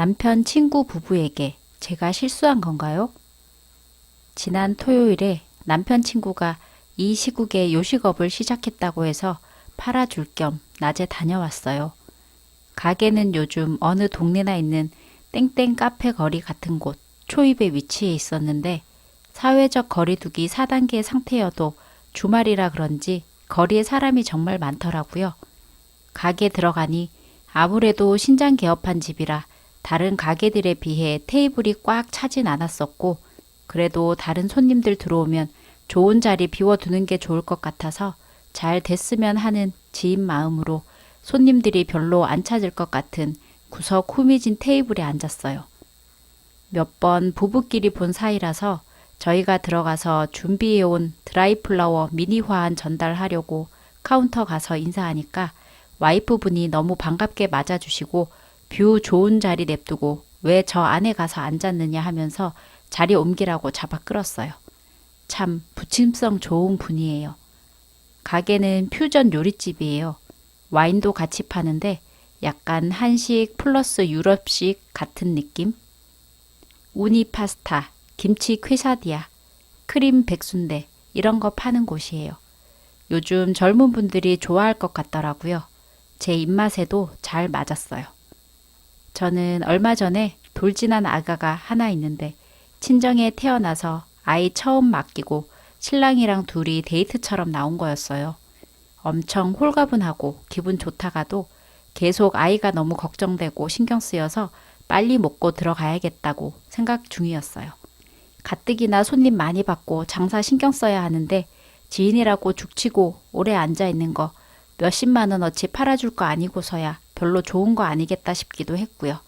남편 친구 부부에게 제가 실수한 건가요? 지난 토요일에 남편 친구가 이 시국에 요식업을 시작했다고 해서 팔아줄 겸 낮에 다녀왔어요. 가게는 요즘 어느 동네나 있는 땡땡 카페 거리 같은 곳 초입에 위치해 있었는데 사회적 거리두기 4단계 상태여도 주말이라 그런지 거리에 사람이 정말 많더라고요. 가게 들어가니 아무래도 신장 개업한 집이라 다른 가게들에 비해 테이블이 꽉 차진 않았었고 그래도 다른 손님들 들어오면 좋은 자리 비워두는 게 좋을 것 같아서 잘 됐으면 하는 지인 마음으로 손님들이 별로 안 찾을 것 같은 구석 후미진 테이블에 앉았어요. 몇 번 부부끼리 본 사이라서 저희가 들어가서 준비해온 드라이플라워 미니 화환 전달하려고 카운터 가서 인사하니까 와이프분이 너무 반갑게 맞아주시고 뷰 좋은 자리 냅두고 왜 저 안에 가서 앉았느냐 하면서 자리 옮기라고 잡아 끌었어요. 참 부침성 좋은 분이에요. 가게는 퓨전 요리집이에요. 와인도 같이 파는데 약간 한식 플러스 유럽식 같은 느낌? 우니 파스타, 김치 퀘사디아, 크림 백순대 이런 거 파는 곳이에요. 요즘 젊은 분들이 좋아할 것 같더라고요. 제 입맛에도 잘 맞았어요. 저는 얼마 전에 돌진한 아가가 하나 있는데 친정에 태어나서 아이 처음 맡기고 신랑이랑 둘이 데이트처럼 나온 거였어요. 엄청 홀가분하고 기분 좋다가도 계속 아이가 너무 걱정되고 신경 쓰여서 빨리 먹고 들어가야겠다고 생각 중이었어요. 가뜩이나 손님 많이 받고 장사 신경 써야 하는데 지인이라고 죽치고 오래 앉아 있는 거 몇십만 원어치 팔아줄 거 아니고서야 별로 좋은 거 아니겠다 싶기도 했고요.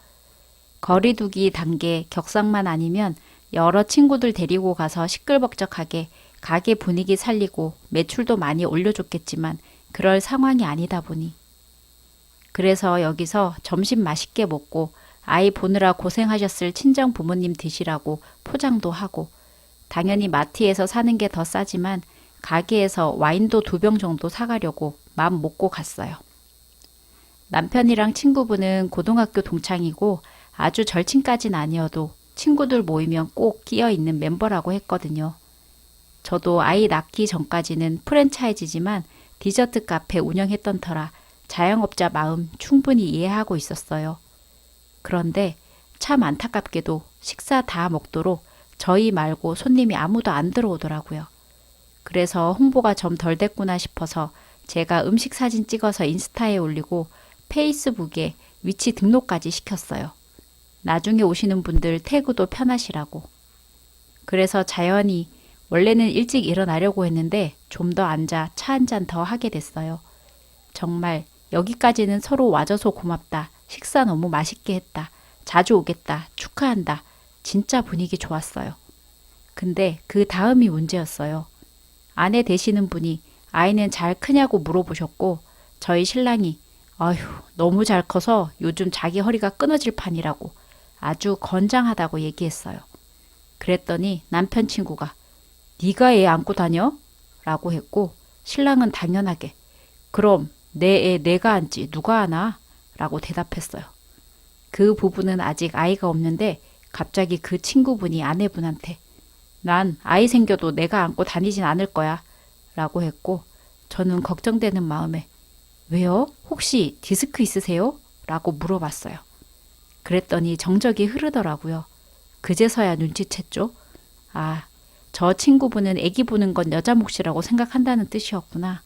거리두기 단계 격상만 아니면 여러 친구들 데리고 가서 시끌벅적하게 가게 분위기 살리고 매출도 많이 올려줬겠지만 그럴 상황이 아니다 보니. 그래서 여기서 점심 맛있게 먹고 아이 보느라 고생하셨을 친정 부모님 드시라고 포장도 하고 당연히 마트에서 사는 게 더 싸지만 가게에서 와인도 두 병 정도 사가려고 마음 먹고 갔어요. 남편이랑 친구분은 고등학교 동창이고 아주 절친까진 아니어도 친구들 모이면 꼭 끼어 있는 멤버라고 했거든요. 저도 아이 낳기 전까지는 프랜차이즈지만 디저트 카페 운영했던 터라 자영업자 마음 충분히 이해하고 있었어요. 그런데 참 안타깝게도 식사 다 먹도록 저희 말고 손님이 아무도 안 들어오더라고요. 그래서 홍보가 좀 덜 됐구나 싶어서 제가 음식 사진 찍어서 인스타에 올리고 페이스북에 위치 등록까지 시켰어요. 나중에 오시는 분들 태그도 편하시라고. 그래서 자연히 원래는 일찍 일어나려고 했는데 좀 더 앉아 차 한 잔 더 하게 됐어요. 정말 여기까지는 서로 와줘서 고맙다. 식사 너무 맛있게 했다. 자주 오겠다. 축하한다. 진짜 분위기 좋았어요. 근데 그 다음이 문제였어요. 아내 되시는 분이 아이는 잘 크냐고 물어보셨고 저희 신랑이 아휴 너무 잘 커서 요즘 자기 허리가 끊어질 판이라고 아주 건장하다고 얘기했어요. 그랬더니 남편 친구가 네가 애 안고 다녀? 라고 했고 신랑은 당연하게 그럼 내 애 내가 안지 누가 안아? 라고 대답했어요. 그 부부는 아직 아이가 없는데 갑자기 그 친구분이 아내분한테 난 아이 생겨도 내가 안고 다니진 않을 거야. 라고 했고, 저는 걱정되는 마음에, 왜요? 혹시 디스크 있으세요? 라고 물어봤어요. 그랬더니 정적이 흐르더라고요. 그제서야 눈치챘죠? 아, 저 친구분은 애기 보는 건 여자 몫이라고 생각한다는 뜻이었구나.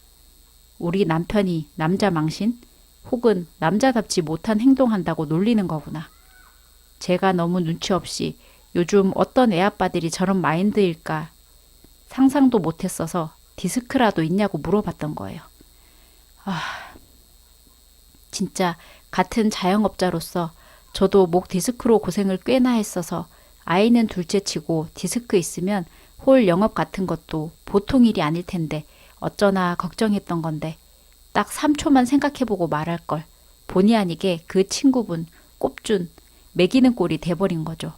우리 남편이 남자 망신? 혹은 남자답지 못한 행동한다고 놀리는 거구나. 제가 너무 눈치 없이 요즘 어떤 애아빠들이 저런 마인드일까 상상도 못했어서 디스크라도 있냐고 물어봤던 거예요. 아, 진짜 같은 자영업자로서 저도 목 디스크로 고생을 꽤나 했어서 아이는 둘째 치고 디스크 있으면 홀 영업 같은 것도 보통 일이 아닐 텐데 어쩌나 걱정했던 건데 딱 3초만 생각해보고 말할 걸 본의 아니게 그 친구분 꼽준 매기는 꼴이 돼버린 거죠.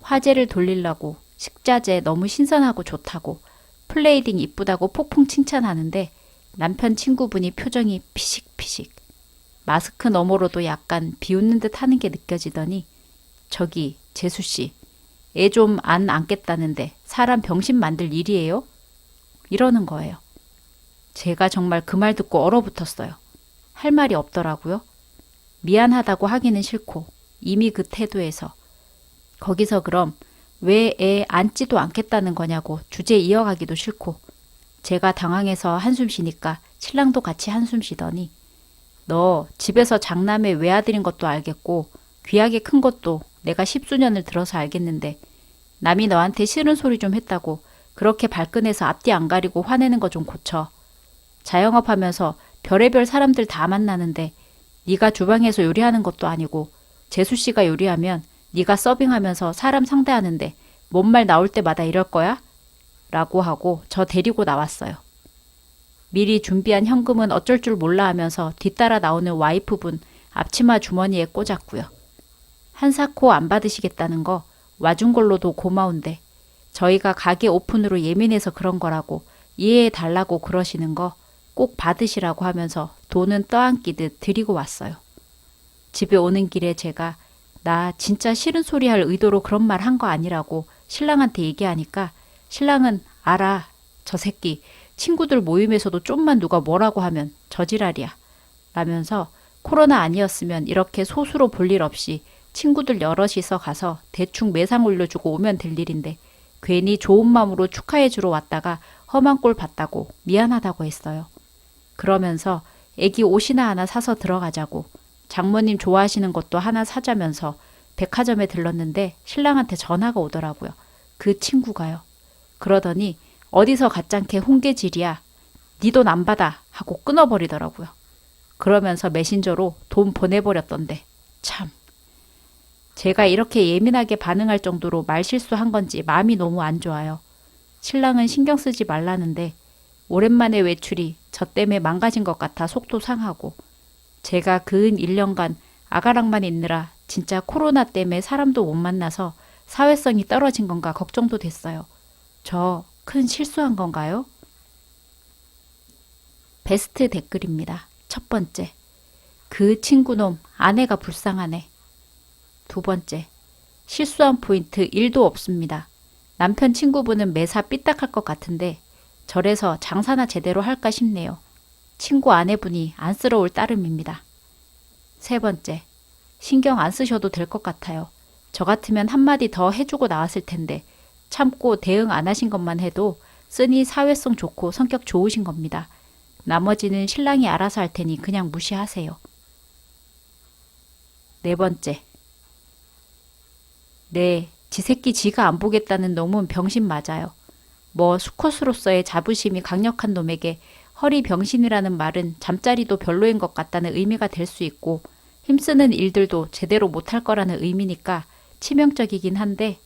화제를 돌리려고 식자재 너무 신선하고 좋다고 플레이딩 이쁘다고 폭풍 칭찬하는데 남편 친구분이 표정이 피식피식 마스크 너머로도 약간 비웃는 듯 하는 게 느껴지더니 저기 재수 씨, 애 좀 안 안겠다는데 사람 병신 만들 일이에요? 이러는 거예요. 제가 정말 그 말 듣고 얼어붙었어요. 할 말이 없더라고요. 미안하다고 하기는 싫고 이미 그 태도에서 거기서 그럼 왜애 안지도 않겠다는 거냐고 주제 이어가기도 싫고 제가 당황해서 한숨 쉬니까 신랑도 같이 한숨 쉬더니 너 집에서 장남의 외아들인 것도 알겠고 귀하게 큰 것도 내가 십수년을 들어서 알겠는데 남이 너한테 싫은 소리 좀 했다고 그렇게 발끈해서 앞뒤 안 가리고 화내는 거 좀 고쳐. 자영업하면서 별의별 사람들 다 만나는데 네가 주방에서 요리하는 것도 아니고 재수 씨가 요리하면 네가 서빙하면서 사람 상대하는데 뭔 말 나올 때마다 이럴 거야? 라고 하고 저 데리고 나왔어요. 미리 준비한 현금은 어쩔 줄 몰라 하면서 뒤따라 나오는 와이프분 앞치마 주머니에 꽂았고요. 한사코 안 받으시겠다는 거 와준 걸로도 고마운데 저희가 가게 오픈으로 예민해서 그런 거라고 이해해 달라고 그러시는 거 꼭 받으시라고 하면서 돈은 떠안기듯 드리고 왔어요. 집에 오는 길에 제가 나 진짜 싫은 소리 할 의도로 그런 말 한 거 아니라고 신랑한테 얘기하니까 신랑은 알아. 저 새끼 친구들 모임에서도 좀만 누가 뭐라고 하면 저지랄이야. 라면서 코로나 아니었으면 이렇게 소수로 볼 일 없이 친구들 여럿이서 가서 대충 매상 올려주고 오면 될 일인데 괜히 좋은 마음으로 축하해주러 왔다가 험한 꼴 봤다고 미안하다고 했어요. 그러면서 애기 옷이나 하나 사서 들어가자고 장모님 좋아하시는 것도 하나 사자면서 백화점에 들렀는데 신랑한테 전화가 오더라고요. 그 친구가요. 그러더니 어디서 가짠게 홍계질이야. 네 돈 안 받아 하고 끊어버리더라고요. 그러면서 메신저로 돈 보내버렸던데 참. 제가 이렇게 예민하게 반응할 정도로 말실수한 건지 마음이 너무 안 좋아요. 신랑은 신경 쓰지 말라는데 오랜만에 외출이 저 때문에 망가진 것 같아 속도 상하고 제가 그은 1년간 아가랑만 있느라 진짜 코로나 때문에 사람도 못 만나서 사회성이 떨어진 건가 걱정도 됐어요. 저 큰 실수한 건가요? 베스트 댓글입니다. 첫 번째. 그 친구놈 아내가 불쌍하네. 두 번째. 실수한 포인트 1도 없습니다. 남편 친구분은 매사 삐딱할 것 같은데 절에서 장사나 제대로 할까 싶네요. 친구 아내분이 안쓰러울 따름입니다. 세 번째. 신경 안 쓰셔도 될 것 같아요. 저 같으면 한마디 더 해주고 나왔을 텐데 참고 대응 안 하신 것만 해도 쓰니 사회성 좋고 성격 좋으신 겁니다. 나머지는 신랑이 알아서 할 테니 그냥 무시하세요. 네 번째. 네, 지 새끼 지가 안 보겠다는 놈은 병신 맞아요. 뭐 수컷으로서의 자부심이 강력한 놈에게 허리 병신이라는 말은 잠자리도 별로인 것 같다는 의미가 될 수 있고 힘쓰는 일들도 제대로 못할 거라는 의미니까 치명적이긴 한데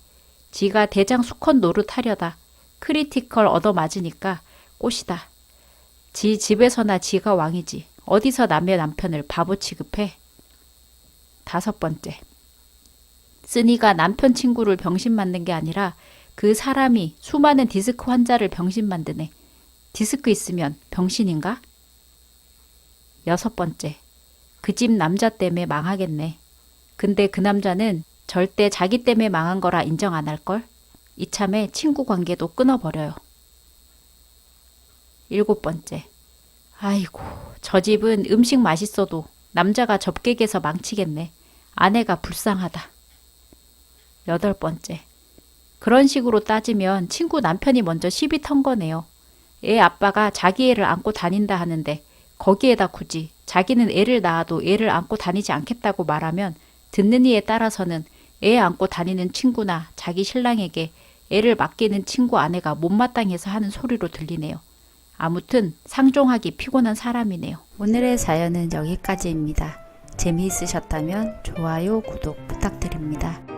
지가 대장 수컷 노릇하려다 크리티컬 얻어맞으니까 꽃이다. 지 집에서나 지가 왕이지. 어디서 남의 남편을 바보 취급해? 다섯 번째. 쓰니가 남편 친구를 병신 만든 게 아니라 그 사람이 수많은 디스크 환자를 병신 만드네. 디스크 있으면 병신인가? 여섯 번째. 그 집 남자 때문에 망하겠네. 근데 그 남자는 절대 자기 때문에 망한 거라 인정 안 할걸? 이참에 친구 관계도 끊어버려요. 일곱 번째. 아이고, 저 집은 음식 맛있어도 남자가 접객에서 망치겠네. 아내가 불쌍하다. 여덟 번째. 그런 식으로 따지면 친구 남편이 먼저 시비 턴 거네요. 애 아빠가 자기 애를 안고 다닌다 하는데 거기에다 굳이 자기는 애를 낳아도 애를 안고 다니지 않겠다고 말하면 듣는 이에 따라서는 애 안고 다니는 친구나 자기 신랑에게 애를 맡기는 친구 아내가 못마땅해서 하는 소리로 들리네요. 아무튼 상종하기 피곤한 사람이네요. 오늘의 사연은 여기까지입니다. 재미있으셨다면 좋아요, 구독 부탁드립니다.